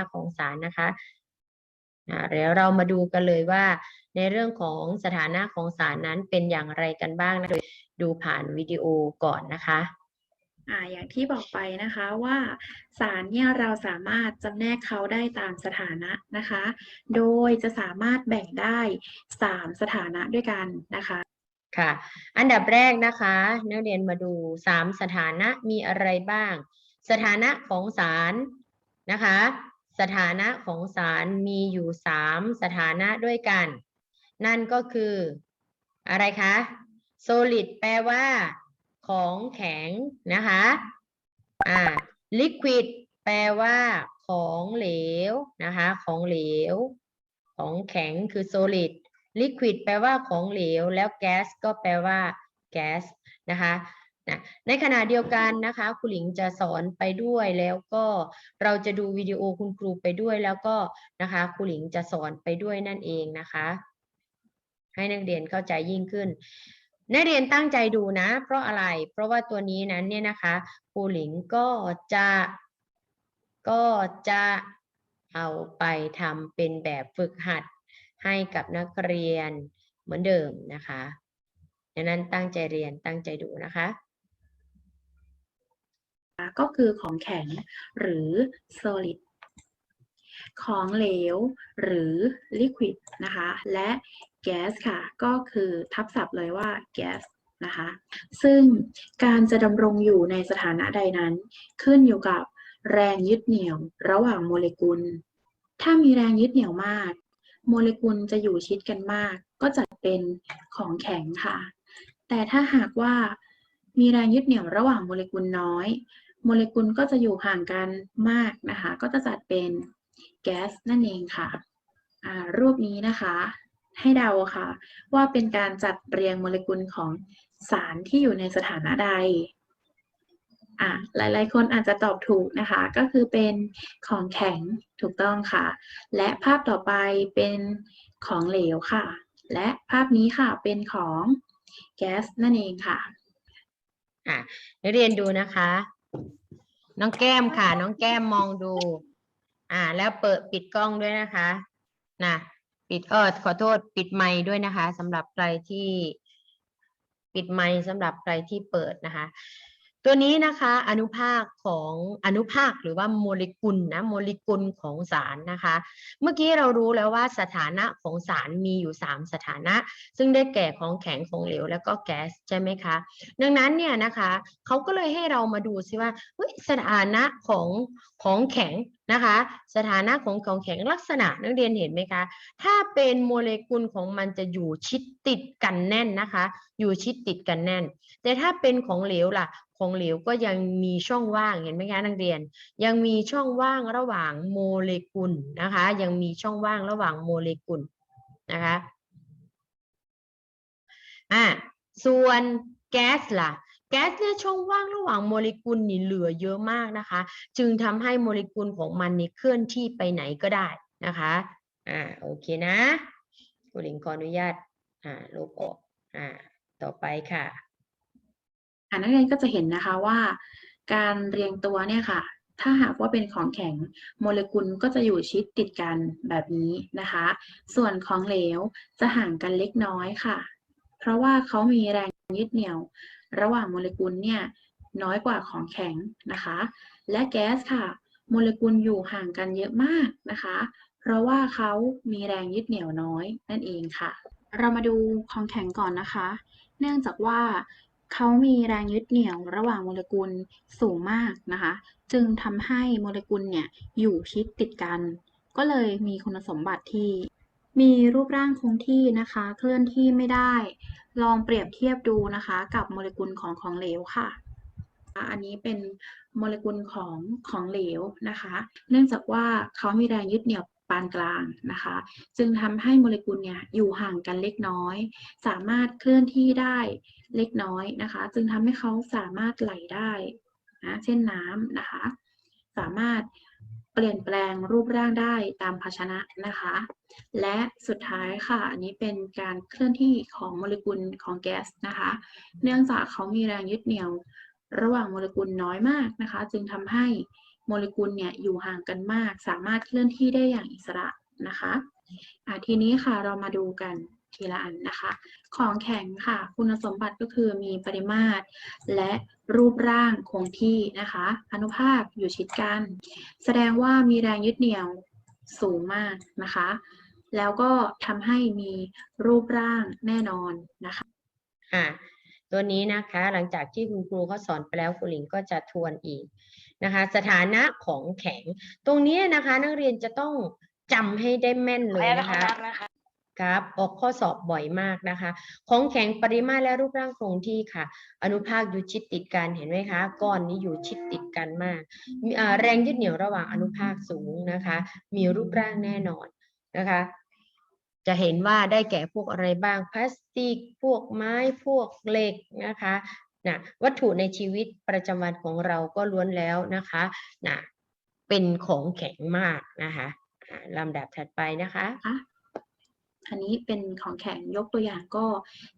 นะของสารนะคะอ่าเดี๋ยวเรามาดูกันเลยว่า ในเรื่องของสถานะของสารนั้นเป็นอย่างไรกันบ้างนะโดยดูผ่านวิดีโอก่อนนะคะอ่าอย่างที่บอกไปนะคะว่าสารเนี่ยเราสามารถจำแนกเขาได้ตามสถานะนะคะ โดยจะสามารถแบ่งได้ 3 สถานะด้วยกันนะคะค่ะ อันดับแรกนะคะนักเรียนมาดูสามสถานะมีอะไรบ้าง สถานะของสารนะคะ สถานะของสารมีอยู่สามสถานะด้วยกัน นั่นก็คือ อะไรคะ solid แปลว่า ของแข็งนะคะอ่า liquid แปลว่า ของเหลวนะคะ ของเหลว ของแข็งคือ solid liquid แปลว่าของเหลว แล้ว gas ก็แปลว่า gas นะคะ นะในขณะเดียวกันนะคะครูหลิงจะสอนไปด้วยแล้วก็เราจะดูวิดีโอคุณครูไปด้วยแล้วก็นะคะครูหลิงจะสอนไปด้วยนั่นเองนะคะ ให้นักเรียนเข้าใจยิ่งขึ้น นักเรียนตั้งใจดูนะ เพราะอะไรเพราะว่าตัวนี้นั้นเนี่ยนะคะครูหลิงก็จะก็จะเอาไปทำเป็นแบบฝึกหัดให้กับนักเรียนเหมือนเดิมนะคะดังนั้นตั้งใจเรียนตั้งใจดูนะคะ ก็คือของแข็งหรือ solid ของเหลวหรือ liquid นะคะ และ gas ค่ะ ก็คือทับศัพท์เลยว่า gas นะคะ ซึ่งการจะดำรงอยู่ในสถานะใดนั้น ขึ้นอยู่กับแรงยึดเหนี่ยวระหว่างโมเลกุล ถ้ามีแรงยึดเหนี่ยวมาก โมเลกุลจะอยู่ชิดกันมาก ก็จะเป็นของแข็งค่ะ แต่ถ้าหากว่ามีแรงยึดเหนี่ยวระหว่างโมเลกุลน้อย โมเลกุลก็จะอยู่ห่างกันมากนะคะ ก็จะจัดเป็นแก๊สนั่นเองค่ะรูปนี้นะคะให้เดาค่ะ ว่าเป็นการจัดเรียงโมเลกุลของสารที่อยู่ในสถานะใดอะหลายๆ คนอาจจะตอบถูกนะคะ ก็คือเป็นของแข็งถูกต้องค่ะ และภาพต่อไปเป็นของเหลวค่ะ และภาพนี้ค่ะเป็นของแก๊สนั่นเองค่ะอะนักเรียนดูนะคะ น้องแก้มค่ะ น้องแก้มมองดู อ่า แล้วเปิดปิดกล้องด้วยนะคะนะปิดเออขอโทษปิดไมค์ด้วยนะคะสำหรับใครที่ปิดไมค์สำหรับใครที่เปิดนะคะ ตัวนี้นะคะอนุภาคของอนุภาคหรือว่าโมเลกุลนะโมเลกุลของสารนะคะ เมื่อกี้เรารู้แล้วว่าสถานะของสารมีอยู่ 3 สถานะ ซึ่งได้แก่ของแข็งของเหลวแล้วก็แก๊สใช่ไหมคะ ดังนั้นเนี่ยนะคะเขาก็เลยให้เรามาดูซิว่าสถานะของของแข็งนะคะ สถานะของของแข็งลักษณะนักเรียนเห็นไหมคะ ถ้าเป็นโมเลกุลของมันจะอยู่ชิดติดกันแน่นนะคะ อยู่ชิดติดกันแน่น แต่ถ้าเป็นของเหลวล่ะ ของเหลวก็ยังมีช่องว่างเห็นไหมคะนักเรียน ยังมีช่องว่างระหว่างโมเลกุลนะคะ ยังมีช่องว่างระหว่างโมเลกุลนะคะอะส่วนแก๊สล่ะแก๊สเนี่ยช่องว่างระหว่างโมเลกุลนี่เหลือเยอะมากนะคะ จึงทำให้โมเลกุลของมันนี่เคลื่อนที่ไปไหนก็ได้นะคะอ่าโอเคนะคุณหลิงขออนุญาตอ่าลบออกอ่าต่อไปค่ะ นักเรียนก็จะเห็นนะคะว่า การเรียงตัวเนี่ยค่ะ ถ้าหากว่าเป็นของแข็งโมเลกุลก็จะอยู่ชิดติดกันแบบนี้นะคะ ส่วนของเหลวจะห่างกันเล็กน้อยค่ะ เพราะว่าเขามีแรงยึดเหนี่ยว ระหว่างโมเลกุลเนี่ยน้อยกว่าของแข็งนะคะ และแก๊สค่ะ โมเลกุลอยู่ห่างกันเยอะมากนะคะ เพราะว่าเขามีแรงยึดเหนี่ยวน้อยนั่นเองค่ะ เรามาดูของแข็งก่อนนะคะ เนื่องจากว่า เขามีแรงยึดเหนี่ยวระหว่างโมเลกุลสูงมากนะคะ จึงทำให้โมเลกุลเนี่ยอยู่ชิดติดกัน ก็เลยมีคุณสมบัติที่ มีรูปร่างคงที่นะคะ เคลื่อนที่ไม่ได้ ลองเปรียบเทียบดูนะคะ กับโมเลกุลของของเหลวค่ะ อันนี้เป็นโมเลกุลของของเหลวนะคะ เนื่องจากว่าเขามีแรงยึดเหนี่ยว ปานกลางนะคะ จึงทำให้โมเลกุลเนี่ยอยู่ห่างกันเล็กน้อย สามารถเคลื่อนที่ได้เล็กน้อยนะคะ จึงทำให้เขาสามารถไหลได้นะเช่นน้ำนะคะ สามารถเปลี่ยนแปลงรูปร่างได้ตามภาชนะนะคะ และสุดท้ายค่ะ อันนี้เป็นการเคลื่อนที่ของโมเลกุลของแก๊สนะคะ เนื่องจากเขามีแรงยึดเหนี่ยวระหว่างโมเลกุลน้อยมากนะคะ จึงทำให้ โมเลกุลเนี่ยอยู่ห่างกันมาก สามารถเคลื่อนที่ได้อย่างอิสระนะคะะทีนี้ค่ะเรามาดูกันทีละอันนะคะ ของแข็งค่ะ คุณสมบัติก็คือมีปริมาตร และรูปร่างคงที่นะคะ อนุภาคอยู่ชิดกัน แสดงว่ามีแรงยึดเหนี่ยวสูงมากนะคะ แล้วก็ทำให้มีรูปร่างแน่นอนนะคะอ่า ตัวนี้นะคะ หลังจากที่คุณครูเขาสอนไปแล้วคุณหลิงก็จะทวนอีกนะคะ สถานะของแข็ง ตรงนี้นะคะ นักเรียนจะต้องจำให้ได้แม่นเลยนะคะครับออกข้อสอบบ่อยมากนะคะ ของแข็งปริมาตรและรูปร่างคงที่ค่ะ อนุภาคอยู่ชิดติดกันเห็นไหมคะ ก้อนนี้อยู่ชิดติดกันมากมีอ่าแรงยึดเหนี่ยวระหว่างอนุภาคสูงนะคะ มีรูปร่างแน่นอนนะคะ จะเห็นว่าได้แก่พวกอะไรบ้างพลาสติก พวกไม้พวกเหล็กนะคะนะวัตถุในชีวิตประจำวันของเราก็ล้วนแล้วนะคะนะเป็นของแข็งมากนะคะลำดับถัดไปนะคะคะอันนี้เป็นของแข็งยกตัวอย่างก็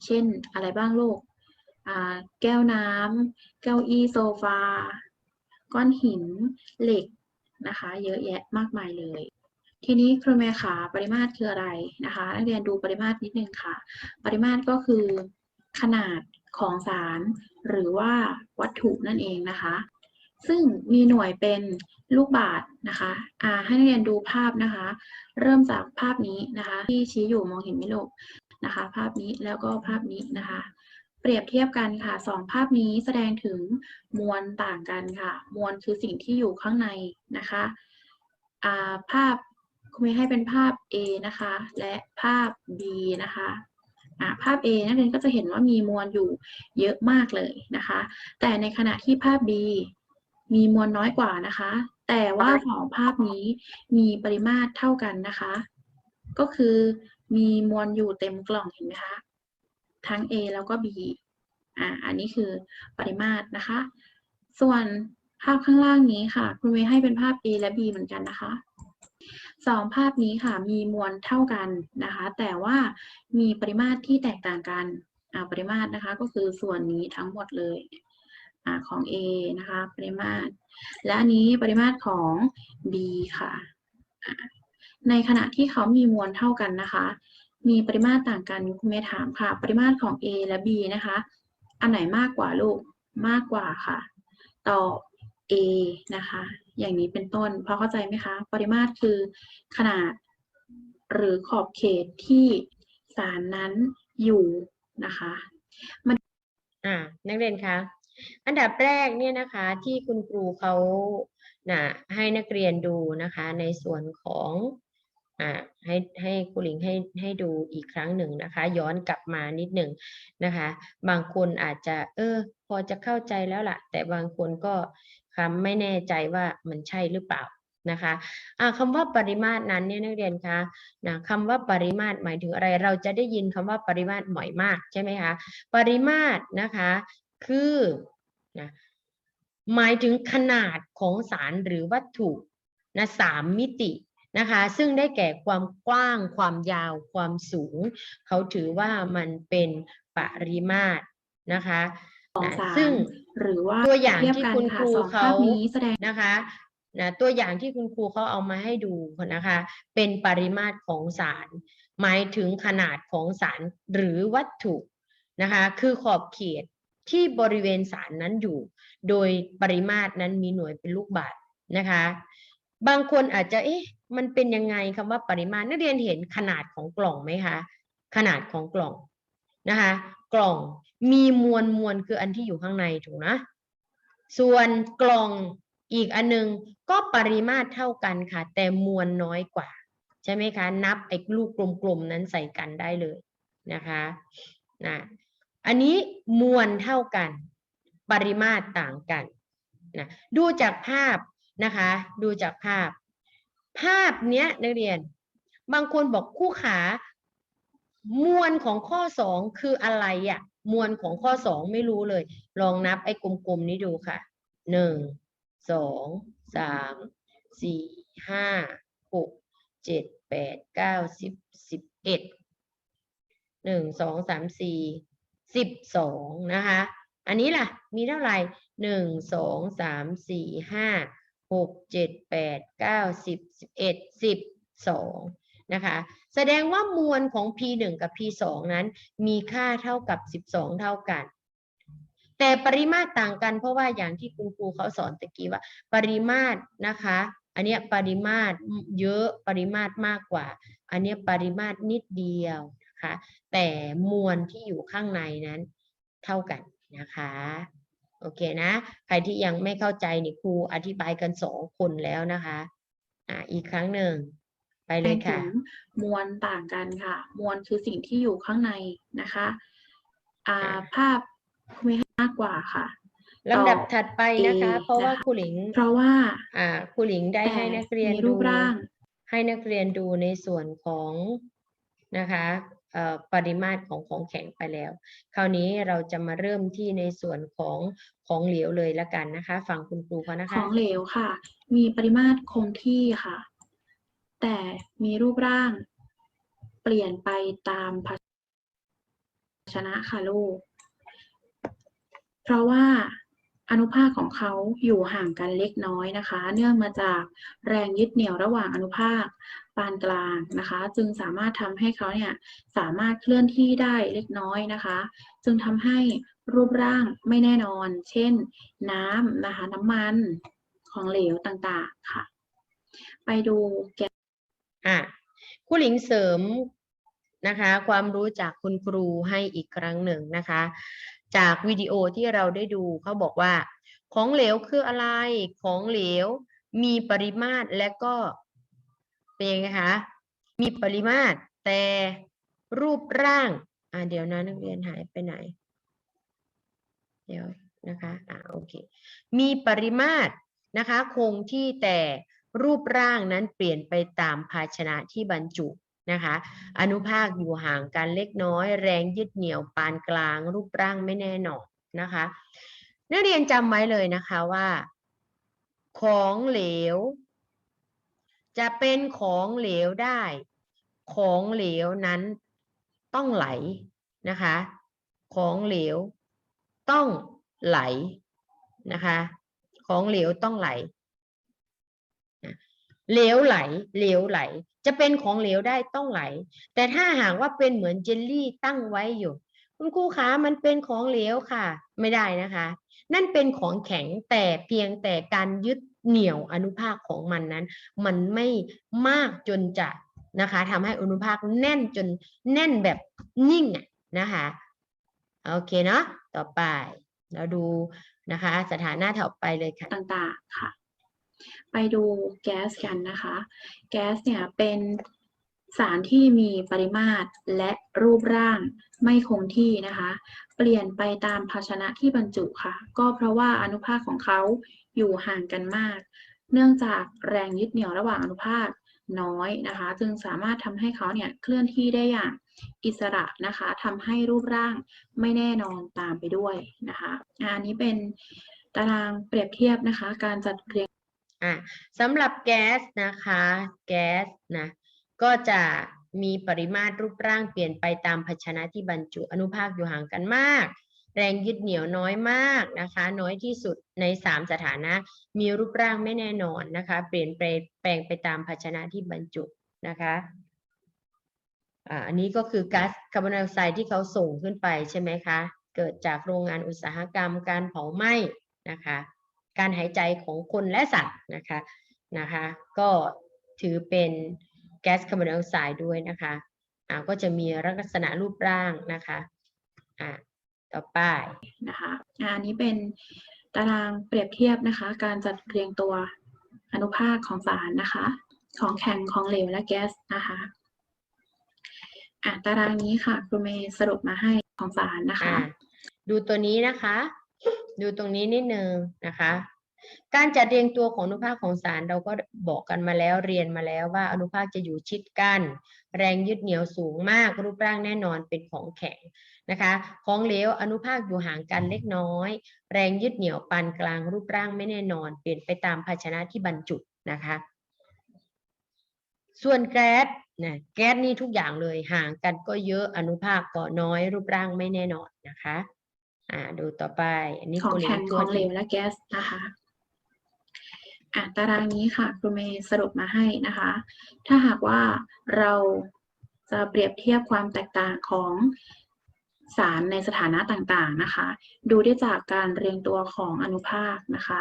เช่นอะไรบ้างลูกอ่าแก้วน้ำเก้าอี้โซฟา ก้อนหินเหล็กนะคะ เยอะแยะมากมายเลย ทีนี้ครูเมย์ขาปริมาตรคืออะไรนะคะนักเรียนดูปริมาตรนิดนึงค่ะ ปริมาตรก็คือขนาดของสาร หรือว่าวัตถุนั่นเองนะคะ ซึ่งมีหน่วยเป็นลูกบาศก์นะคะอ่าให้นักเรียนดูภาพนะคะ เริ่มจากภาพนี้นะคะ ที่ชี้อยู่มองเห็นไหมลูกนะคะ ภาพนี้แล้วก็ภาพนี้นะคะเปรียบเทียบกันค่ะสองภาพนี้แสดงถึงมวลต่างกันค่ะ มวลคือสิ่งที่อยู่ข้างในนะคะาภาพ คุณมย์ให้เป็นภาพ A นะคะ และภาพ B นะคะภาพ A นักเรียนก็จะเห็นว่ามีมวลอยู่เยอะมากเลยนะคะ แต่ในขณะที่ภาพ B มีมวลน้อยกว่านะคะ แต่ว่าสองภาพนี้มีปริมาตรเท่ากันนะคะ ก็คือมีมวลอยู่เต็มกล่องเห็นไหมคะ ทั้ง A แล้วก็ B อ่า อันนี้คือปริมาตรนะคะ ส่วนภาพข้างล่างนี้ค่ะ คุณเมย์ให้เป็นภาพ A และ B เหมือนกันนะคะ สองภาพนี้ค่ะมีมวลเท่ากันนะคะ แต่ว่ามีปริมาตรที่แตกต่างกันปริมาตรนะคะก็คือส่วนนี้ทั้งหมดเลยอของ A นะคะ ปริมาตร และอันนี้ปริมาตรของ B ค่ะในขณะที่เขามีมวลเท่ากันนะคะ มีปริมาตรต่างกันคุณเมย์ถามค่ะ ปริมาตรของ A และ B นะคะ อันไหนมากกว่าลูกมากกว่าค่ะ ตอบ A นะคะ อย่างนี้เป็นต้น พอเข้าใจไหมคะ ปริมาตรคือขนาดหรือขอบเขตที่สารนั้นอยู่นะคะมันอ่านักเรียนคะอันดับแรกเนี่ยนะคะที่คุณครูเขานะให้นักเรียนดูนะคะในส่วนของอ่าให้ให้ครูหลิงให้ให้ดูอีกครั้งหนึ่งนะคะ ย้อนกลับมานิดหนึ่งนะคะ บางคนอาจจะ เออ พอจะเข้าใจแล้วล่ะ แต่บางคนก็ คำไม่แน่ใจว่ามันใช่หรือเปล่านะคะอ่าคำว่าปริมาตรนั้นเนี่ยนักเรียนคะนะคำว่าปริมาตรหมายถึงอะไร เราจะได้ยินคำว่าปริมาตรบ่อยมากใช่ไหมคะ ปริมาตรนะคะคือนะหมายถึงขนาดของสารหรือวัตถุนะสามมิตินะคะ ซึ่งได้แก่ความกว้าง ความยาว ความสูง เขาถือว่ามันเป็นปริมาตรนะคะ องนะสารซึ่งหรือว่าตัวอย่างเทียบที่กันคุณค่ะครูสองเขาภาพนี้แสดงนะคะนะตัวอย่างที่คุณครูเขาเอามาให้ดูนะคะ เป็นปริมาตรของสาร หมายถึงขนาดของสารหรือวัตถุนะคะ คือขอบเขตที่บริเวณสารนั้นอยู่ โดยปริมาตรนั้นมีหน่วยเป็นลูกบาศก์นะคะ บางคนอาจจะเอ๊ะมันเป็นยังไงคำว่าปริมาตรนักเรียนเห็นขนาดของกล่องไหมคะขนาดของกล่อง นะคะ กล่องมีมวลมวลคืออันที่อยู่ข้างในถูกนะ ส่วนกล่องอีกอันนึงก็ปริมาตรเท่ากันค่ะ แต่มวลน้อยกว่า ใช่ไหมคะ นับไอ้ลูกกลมๆนั้นใส่กันได้เลยนะคะนะอันนี้มวลเท่ากัน ปริมาตรต่างกันนะดูจากภาพนะคะ ดูจากภาพ ภาพเนี้ยนักเรียน บางคนบอกคู่ขา มวลของข้อสองคืออะไรอะ่ะ มวลของข้อสองไม่รู้เลย ลองนับไอ้กลมๆนี้ดูค่ะหนึ่งสองสามสี่ห้าหกเจ็ดแปดเก้าสิบสิบเอ็ดหนึ่งสองสามสี่สิบสองนะคะ อันนี้ล่ะ มีเท่าไหร่หนึ่งสองสามสี่ห้าหกเจ็ดแปดเก้าสิบสิบเอ็ดสิบสอง นะคะแสดงว่ามวลของ P1 กับ P2 นั้นมีค่าเท่ากับ 12 เท่ากัน แต่ปริมาตรต่างกันเพราะว่าอย่างที่คุณครูเขาสอนตะกี้ว่า ปริมาตรนะคะ อันเนี้ยปริมาตรเยอะปริมาตรมากกว่า อันเนี้ยปริมาตรนิดเดียวนะคะแต่มวลที่อยู่ข้างในนั้นเท่ากันนะคะโอเคนะ ใครที่ยังไม่เข้าใจนี่ครูอธิบายกันสองคนแล้วนะคะอ่าอีกครั้งหนึ่ง ไปเลแบ่ยงค่ะถึงมวลต่างกันค่ะ มวลคือสิ่งที่อยู่ข้างในนะคะอ่าอ่าภาพคุณมีมากกว่าค่ะลำดับต่อถัดไปนะคะ A เพราะว่านะคะครูหลิง เพราะว่า อ่าครูหลิงได้แต่ให้นักเรียนมีดูรูปร่าง ให้นักเรียนดูในส่วนของนะคะเอ่อปริมาตรของของแข็งไปแล้ว คราวนี้เราจะมาเริ่มที่ในส่วนของของเหลวเลยละกันนะคะ ฟังคุณครูเขานะขคะองเหลวค่ะ มีปริมาตรคงที่ค่ะ แต่มีรูปร่าง เปลี่ยนไปตามภาชนะค่ะลูก เพราะว่าอนุภาคของเขาอยู่ห่างกันเล็กน้อยนะคะ เนื่องมาจากแรงยึดเหนี่ยวระหว่างอนุภาคปานกลางนะคะ จึงสามารถทำให้เขาเนี่ยสามารถเคลื่อนที่ได้เล็กน้อยนะคะ จึงทำให้รูปร่างไม่แน่นอน เช่น น้ำนะคะ น้ำมันของเหลวต่างๆค่ะ ไปดูแก อะครูหลิงเสริมนะคะ ความรู้จากคุณครูให้อีกครั้งหนึ่งนะคะ จากวิดีโอที่เราได้ดูเขาบอกว่า ของเหลวคืออะไรของเหลวมีปริมาตรและก็เป็นยังไงคะมีปริมาตรแต่รูปร่างอ่าเดี๋ยวนะนักเรียนหายไปไหน เดี๋ยวนะคะอ่าโอเค มีปริมาตรนะคะ คงที่แต่ รูปร่างนั้นเปลี่ยนไปตามภาชนะที่บรรจุนะคะ อนุภาคอยู่ห่างกันเล็กน้อย แรงยึดเหนี่ยวปานกลาง รูปร่างไม่แน่นอนนะคะนักเรียนจำไว้เลยนะคะว่า ของเหลว จะเป็นของเหลวได้ ของเหลวนั้นต้องไหลนะคะ ของเหลวต้องไหลนะคะ ของเหลวต้องไหล เหลวไหลเหลวไหล จะเป็นของเหลวได้ต้องไหล แต่ถ้าหากว่าเป็นเหมือนเจลลี่ตั้งไว้อยู่ คุณครูคะมันเป็นของเหลวค่ะ ไม่ได้นะคะ นั่นเป็นของแข็งแต่เพียงแต่การยึดเหนี่ยวอนุภาคของมันนั้น มันไม่มากจนจะนะคะทำให้อนุภาคแน่นจนแน่นแบบนิ่งนะคะโอเคเนาะต่อไปเราดูนะคะ สถานะถัดไปเลยค่ะต่างๆค่ะ ไปดูแก๊สกันนะคะ แก๊สเนี่ยเป็นสารที่มีปริมาตรและรูปร่างไม่คงที่นะคะ เปลี่ยนไปตามภาชนะที่บรรจุค่ะ ก็เพราะว่าอนุภาคของเขาอยู่ห่างกันมาก เนื่องจากแรงยึดเหนี่ยวระหว่างอนุภาคน้อยนะคะ จึงสามารถทำให้เขาเนี่ยเคลื่อนที่ได้อย่างอิสระนะคะทำให้รูปร่างไม่แน่นอนตามไปด้วยนะคะอันนี้เป็นตารางเปรียบเทียบนะคะ การจัดเรียง อะสำหรับแก๊สนะคะแก๊สนะก็จะมีปริมาตรรูปร่างเปลี่ยนไปตามภาชนะที่บรรจุอนุภาคอยู่ห่างกันมาก แรงยึดเหนี่ยวน้อยมากนะคะ น้อยที่สุดในสามสถานะ มีรูปร่างไม่แน่นอนนะคะ เปลี่ยนแปลงไปตามภาชนะที่บรรจุนะคะอ่าอันนี้ก็คือก๊าซคาร์บอนไดออกไซด์ที่เขาส่งขึ้นไปใช่ไหมคะ เกิดจากโรงงานอุตสาหกรรมการเผาไหม้นะคะ การหายใจของคนและสัตว์นะคะนะคะก็ถือเป็นแก๊สคาร์บอนไดออกไซด์ด้วยนะคะอ่าก็จะมีลักษณะรูปร่างนะคะอ่าต่อไปนะคะอะอันนี้เป็นตารางเปรียบเทียบนะคะ การจัดเรียงตัวอนุภาคของสารนะคะ ของแข็งของเหลวและแก๊สนะคะอะตารางนี้ค่ะครูเมย์สรุปมาให้ของสารนะคะอ่าดูตัวนี้นะคะ ดูตรงนี้นิดนึงนะคะ การจัดเรียงตัวของอนุภาคของสารเราก็บอกกันมาแล้วเรียนมาแล้วว่าอนุภาคจะอยู่ชิดกัน แรงยึดเหนี่ยวสูงมากรูปร่างแน่นอนเป็นของแข็งนะคะ ของเหลวอนุภาคอยู่ห่างกันเล็กน้อย แรงยึดเหนี่ยวปานกลางรูปร่างไม่แน่นอน เปลี่ยนไปตามภาชนะที่บรรจุนะคะ ส่วนแก๊สนะแก๊สนี่ทุกอย่างเลยห่างกันก็เยอะอนุภาคก็น้อยรูปร่างไม่แน่นอนนะคะ อ่าดูต่อไป อันนี้ของคุณแข็งตัขวองเหลที่วและแก๊สนะคะอะตารางนี้ค่ะครูเมย์สรุปมาให้นะคะ ถ้าหากว่าเราจะเปรียบเทียบความแตกต่างของสารในสถานะต่างๆนะคะ ดูได้จากการเรียงตัวของอนุภาคนะคะ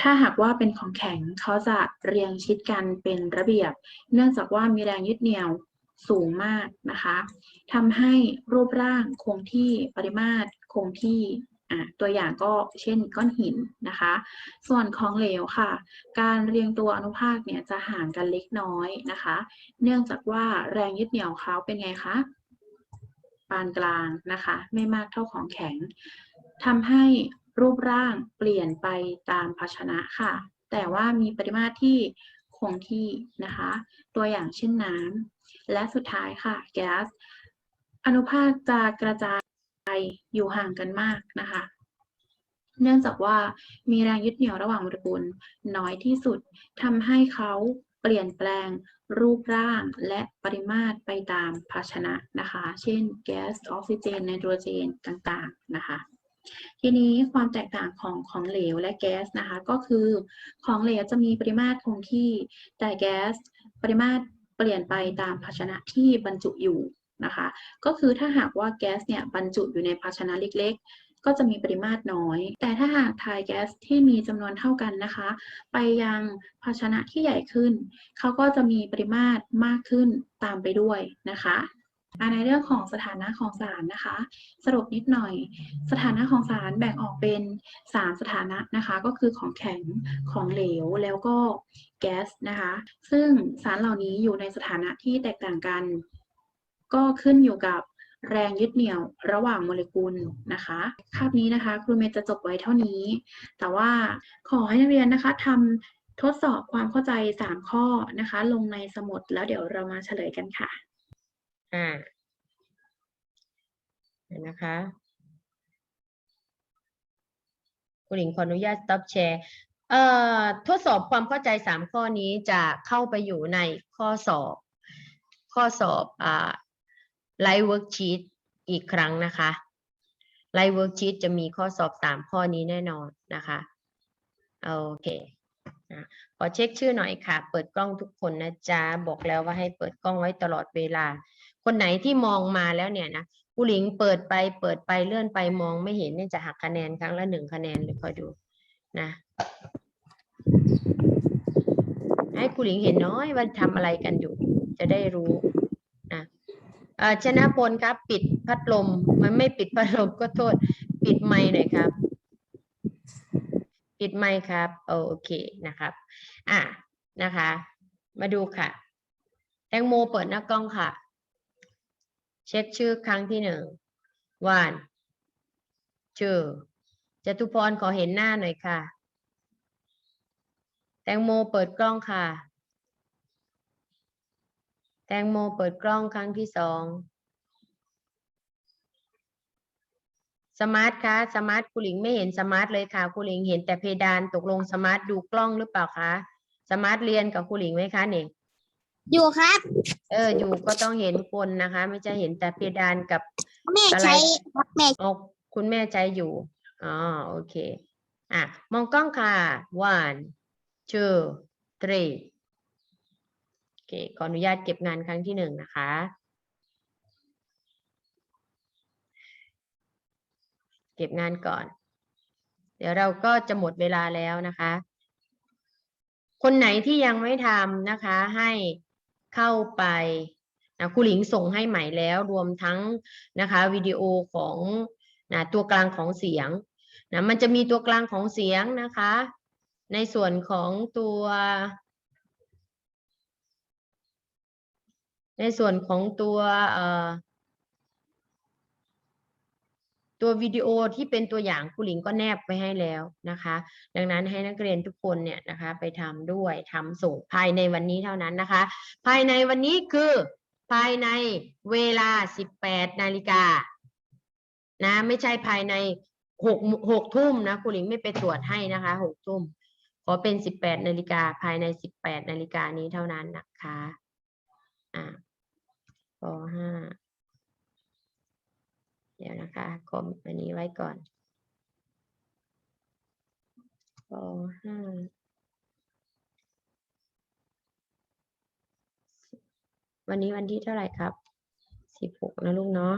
ถ้าหากว่าเป็นของแข็งเขาจะเรียงชิดกันเป็นระเบียบ เนื่องจากว่ามีแรงยึดเหนี่ยว สูงมากนะคะทำให้รูปร่างคงที่ปริมาตรคงที่ตัวอย่างก็เช่นก้อนหินนะคะ ส่วนของเหลวค่ะ การเรียงตัวอนุภาคเนี่ยจะห่างกันเล็กน้อยนะคะ เนื่องจากว่าแรงยึดเหนี่ยวเขาเป็นไงคะปานกลางนะคะ ไม่มากเท่าของแข็งทำให้รูปร่างเปลี่ยนไปตามภาชนะค่ะ แต่ว่ามีปริมาตรที่คงที่นะคะ ตัวอย่างเช่นน้ำ และสุดท้ายค่ะแก๊สอนุภาคจะกระจายอยู่ห่างกันมากนะคะ เนื่องจากว่ามีแรงยึดเหนี่ยวระหว่างโมเลกุลน้อยที่สุดทำให้เขาเปลี่ยนแปลงรูปร่างและปริมาตรไปตามภาชนะนะคะ เช่นแก๊สออกซิเจนไนโตรเจนต่างๆนะคะ ทีนี้ความแตกต่างของของเหลวและแก๊สนะคะ ก็คือของเหลวจะมีปริมาตรคงที่แต่แก๊สปริมาตร เปลี่ยนไปตามภาชนะที่บรรจุอยู่นะคะ ก็คือถ้าหากว่าแก๊สเนี่ยบรรจุอยู่ในภาชนะเล็กๆ ก็จะมีปริมาตรน้อย แต่ถ้าหากถ่ายแก๊สที่มีจำนวนเท่ากันนะคะ ไปยังภาชนะที่ใหญ่ขึ้น เขาก็จะมีปริมาตรมากขึ้นตามไปด้วยนะคะ ในเรื่องของสถานะของสารนะคะ สรุปนิดหน่อย สถานะของสารแบ่งออกเป็นสามสถานะนะคะ ก็คือของแข็งของเหลวแล้วก็แก๊สนะคะ ซึ่งสารเหล่านี้อยู่ในสถานะที่แตกต่างกัน ก็ขึ้นอยู่กับแรงยึดเหนี่ยวระหว่างโมเลกุลนะคะ คาบนี้นะคะครูเมย์จะจบไว้เท่านี้ แต่ว่าขอให้นักเรียนนะคะทำทดสอบความเข้าใจ 3 ข้อนะคะ ลงในสมุดแล้วเดี๋ยวเรามาเฉลยกันค่ะ อ่า นะคะ คุณหญิงขออนุญาต stop share เอ่อทดสอบความเข้าใจสามข้อนี้จะเข้าไปอยู่ในข้อสอบ ข้อสอบอ่าไลฟ์เวิร์กชีตอีกครั้งนะคะไลฟ์เวิร์กชีตจะมีข้อสอบสามข้อนี้แน่นอนนะคะโอเคขอเช็คชื่อหน่อยค่ะ เปิดกล้องทุกคนนะจ๊ะ บอกแล้วว่าให้เปิดกล้องไว้ตลอดเวลา คนไหนที่มองมาแล้วเนี่ยนะ ผู้หลิงเปิดไปเปิดไปเลื่อนไปมองไม่เห็นเนี่ยจะหักคะแนนครั้งละหนึ่งคะแนนเลยคอยดูนะให้ครูหลิงเห็นน้อยว่าทำอะไรกันอยู่ จะได้รู้นะชนะพลครับ ปิดพัดลม มันไม่ปิดพัดลมก็โทษ ปิดไมค์หน่อยครับ ปิดไมค์ครับโอเคนะครับ อะนะคะ มาดูค่ะ แตงโมเปิดหน้ากล้องค่ะ เช็คชื่อครั้งที่หนึ่งวานชื่อจตุพรขอเห็นหน้าหน่อยค่ะ แตงโมเปิดกล้องค่ะ แตงโมเปิดกล้องครั้งที่สองสมาร์ทคะสมาร์ทครูหลิงไม่เห็นสมาร์ทเลยค่ะครูหลิงเห็นแต่เพดานตกลงสมาร์ทดูกล้องหรือเปล่าคะสมาร์ทเรียนกับครูหลิงไหมคะเนี่ย อยู่ครับเอออยู่ก็ต้องเห็นคนนะคะ ไม่ใช่เห็นแต่เพดานกับ แม่อะไรใช้ครับแม่อ๋อคุณแม่ใจอยู่อ๋อโอเค อะ มองกล้องค่ะ one two three โอเค ขออนุญาตเก็บงานครั้งที่หนึ่งนะคะเก็บงานก่อน เดี๋ยวเราก็จะหมดเวลาแล้วนะคะ คนไหนที่ยังไม่ทำนะคะ ให้ เข้าไปนะครูหลิงส่งให้ใหม่แล้วรวมทั้งนะคะวิดีโอของนะตัวกลางของเสียงนะมันจะมีตัวกลางของเสียงนะคะ ในส่วนของตัว ในส่วนของตัวเอ่อ ตัววิดีโอที่เป็นตัวอย่างครูหลิงก็แนบไว้ให้แล้วนะคะ ดังนั้นให้นักเรียนทุกคนเนี่ยนะคะไปทำด้วยทำส่งภายในวันนี้เท่านั้นนะคะ ภายในวันนี้คือภายในเวลา 18 นาฬิกานะไม่ใช่ภายในหกหกทุ่มนะครูหลิงไม่ไปตรวจให้นะคะหกทุ่มขอเป็น 18 นาฬิกาภายใน 18 นาฬิกานี้เท่านั้นนะคะอ่าปห้า เดี๋ยวนะคะคอมอันนี้ไว้ก่อนปห้าวันนี้วันที่เท่าไหร่ครับสิบหกนะลูกเนาะ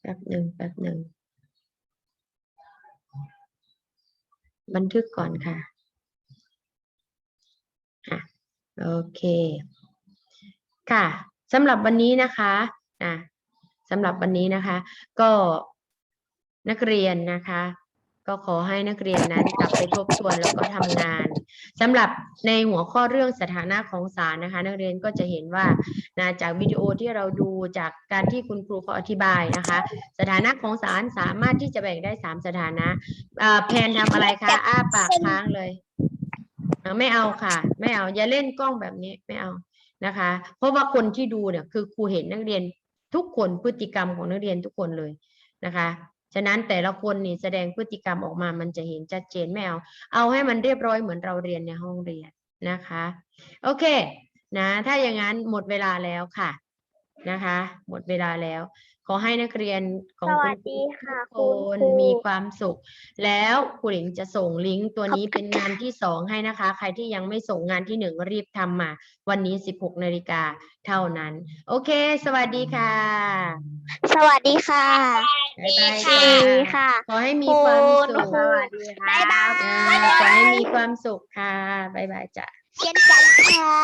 แป๊บหนึ่งแป๊บหนึ่ง บันทึกก่อนค่ะ โอเค ค่ะสำหรับวันนี้นะคะอะสำหรับวันนี้นะคะ ก็นักเรียนนะคะ ก็ขอให้นักเรียนนั้นกลับไปทบทวนแล้วก็ทำงานสำหรับในหัวข้อเรื่องสถานะของศาลนะคะ นักเรียนก็จะเห็นว่านะจากวิดีโอที่เราดูจากการที่คุณครูเขาอธิบายนะคะ สถานะของศาลสามารถที่จะแบ่งได้สามสถานะแพนทำอะไรคะอ้าปากค้างเลย ไม่เอาค่ะ ไม่เอาอย่าเล่นกล้องแบบนี้ไม่เอานะคะ เพราะว่าคนที่ดูเนี่ยคือครูเห็นนักเรียนทุกคนพฤติกรรมของนักเรียนทุกคนเลยนะคะฉะนั้นแต่ละคนนี่แสดงพฤติกรรมออกมามันจะเห็นชัดเจนไม่เอา เอาให้มันเรียบร้อยเหมือนเราเรียนในห้องเรียนนะคะ โอเคนะ ถ้าอย่างนั้นหมดเวลาแล้วค่ะนะคะ หมดเวลาแล้ว อให้นักเรียนของสคุวัณสครูดีค่ะทุกคุคณนครูมีความสุข แล้วครูหลิงจะส่งลิงก์ตัวนี้ขอบคุณเป็นงานที่สองให้นะคะ ใครที่ยังไม่ส่งงานที่หนึ่งรีบทำมา วันนี้ 16นาฬิกาเท่านั้น โอเค สวัสดีค่ะสวัสดีค่ะบ๊ายบายสวัสดีค่ะ ขอให้มีความสุขสวัสดีค่ะ อ่าขอให้มีความสุขค่ะบ๊ายบายจ้ะ เช่นกันค่ะ